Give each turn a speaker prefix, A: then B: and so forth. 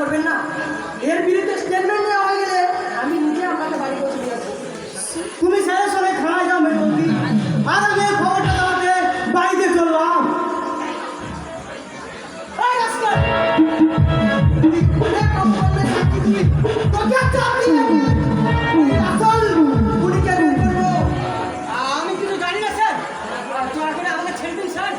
A: করবেন না। এর বিরুদ্ধে স্টেটমেন্ট দেওয়া হয়ে গেলে আমি নিজে আপনাকে বাড়ি পৌঁছে দিয়ে আসব। তুমি স্যারের সঙ্গে থানায় যাও, মেয়ে আর আমি খবরটা তোমাকে বাড়িতে চললাম। আমি স্যার। করে আমাকে ছেড়ে দিন স্যার।